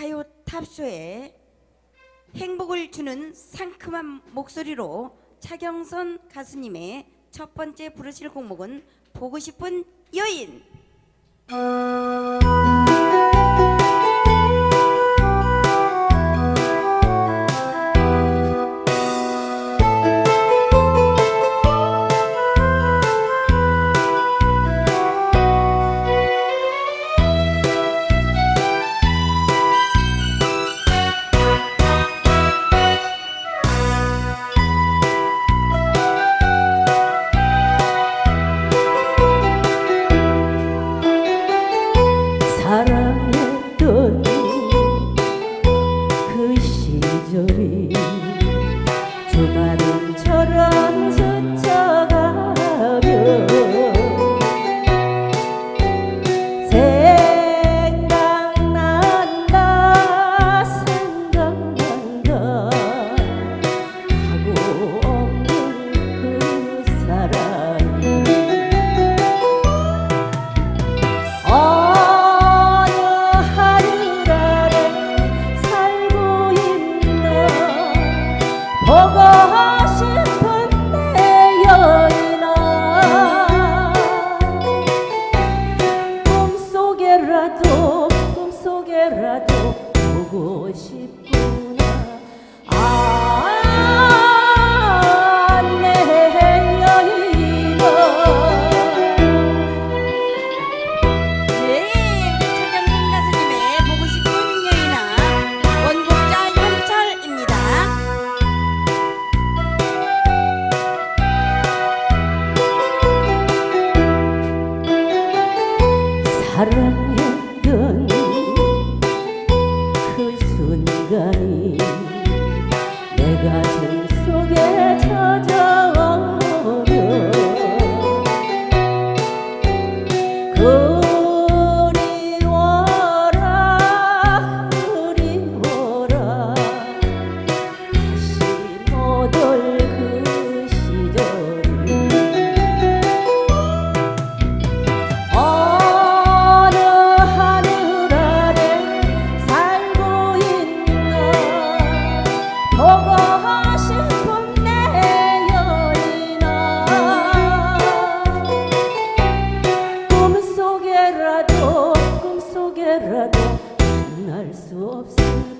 가요 탑쇼에 행복을 주는 상큼한 목소리로 차경선 가수님의 첫 번째 부르실 곡목은 보고 싶은 여인. 就是 너라도 보고 싶구나. 아 chờ chờ 꿈속에라도 꿈속에라도 날수 없을